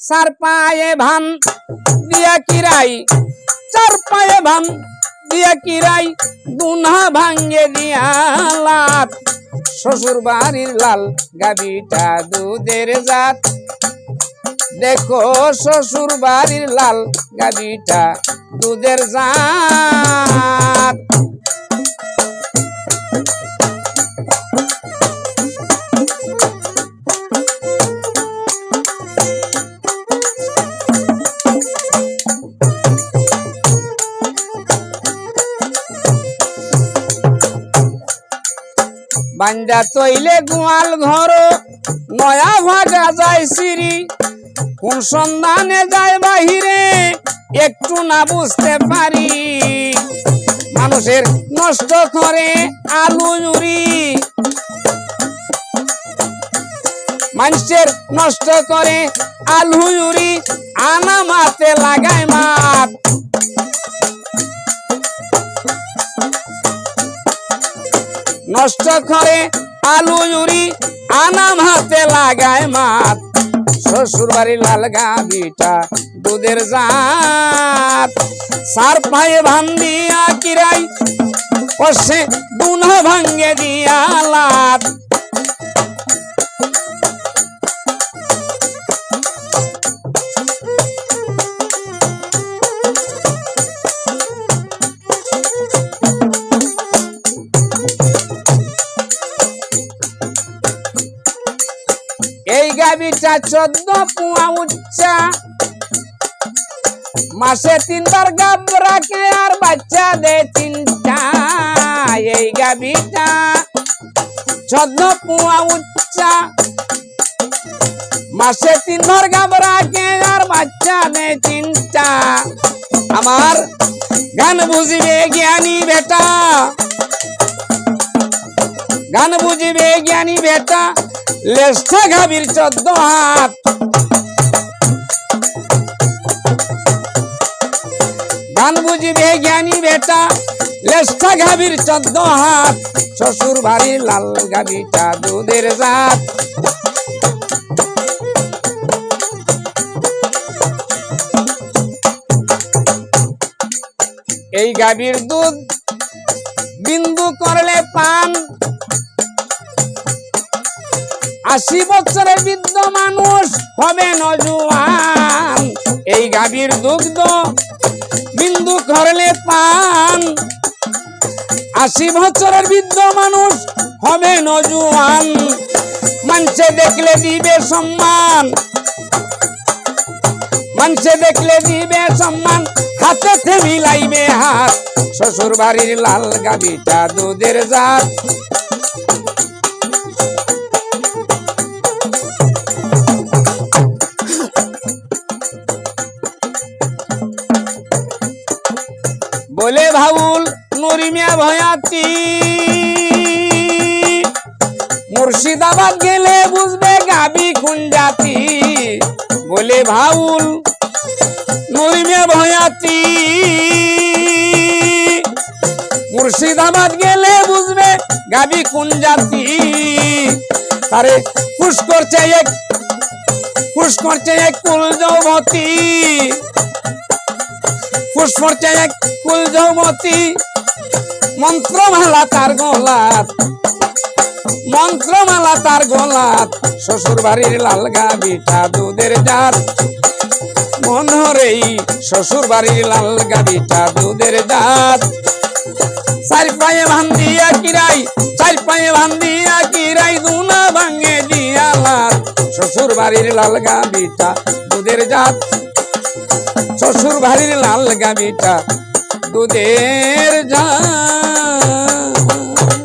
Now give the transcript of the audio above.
চার পায়ে ভান, দিয়া কিরাই। চার পায়ে ভান, দিয়া কিরাই দুনা ভাঙ্গে দিয়া লাত। শ্বশুর বাড়ির লাল গাবিটা দুধের জাত। দেখো শ্বশুর বাড়ির লাল গাবিটা দুধের জাত। বান্দা তৈলে গোয়াল ঘর, নয়া ভাগা যায় সিঁড়ি। কোন সন্ধানে যায় বাহিরে, একটু না বুঝতে পারি। মানুষের নষ্ট করে আলু জুরি মানুষের নষ্ট করে আলু জুরি আনা মাতে লাগায় মাত নষ্ট করে, আলু জুড়ি আনাম হাতে লাগায় মাত শ্বশুর বাড়ির লাল গাবিটা দুধের জাত। সার পায়ে ভান দিয়া কিরাই পশে দুন ভাঙ্গে দিয়া লাত। এই গাবিটা চোদ্দ পুয়া উচ্চা মাসে তিনবার গাব রাখে আর বাচ্চা দে তিনটা। এই গাবিটা চোদ্দ পুয়া উচ্চা মাসে তিনবার গাব রাখে আর বাচ্চা দে তিনটা। আমার গান বুঝবে জ্ঞানী বেটা। গান বুঝবে জ্ঞানী বেটা লেস্টা গাভীর চোদ্দ হাত। গান বুঝবে জ্ঞানী বেটা লেস্টা গাভীর চোদ্দ হাত। শ্বশুর বাড়ির লাল গাভীটা দুধের জাত। এই গাভীর দুধ আশি বছরের বৃদ্ধ মানুষ হবে নজুয়ান এই গাভীর দুগ্ধ বিন্দু করলে পান। আশি বছরের বৃদ্ধ মানুষ হবে নজুয়ান মানুষে দেখলে দিবে সম্মান। মানুষে দেখলে দিবে সম্মান। হাতে মিলাইবে হাত। শ্বশুর বাড়ির লাল গাবিটা দুধের জাত। বলে ভাউল নরিমিয়া ভয়াতি। মুর্শিদাবাদ গেলে বুঝবে গাবি কোন জাতি। বলে ভাউল নরিমিয়া ভয়াতি। মুর্শিদাবাদ গেলে বুঝবে গাবি কোন জাতি। তারে পুষ করছে এক পুষ করছে এক কুল যৌবতী। পুষ্পর্চে এক কুল যৌমতি মন্ত্রমালা তার গোলাত, মন্ত্রমালা তার গোলাত শ্বশুর বাড়ির লাল গাবিটা দুধের জাত। মনরেই শ্বশুর বাড়ির লাল গাবিটা দুধের জাত। চার পায়ে ভান্দিয়া কিরাই, চার পায়ে ভান্দিয়া কিরাই, দুনা ভাঙ্গে দিয়া লাত। শ্বশুর বাড়ির লাল গাবিটা দুধের জাত। শ্বশুর বাড়ির লাল গাবিটা দুধের যা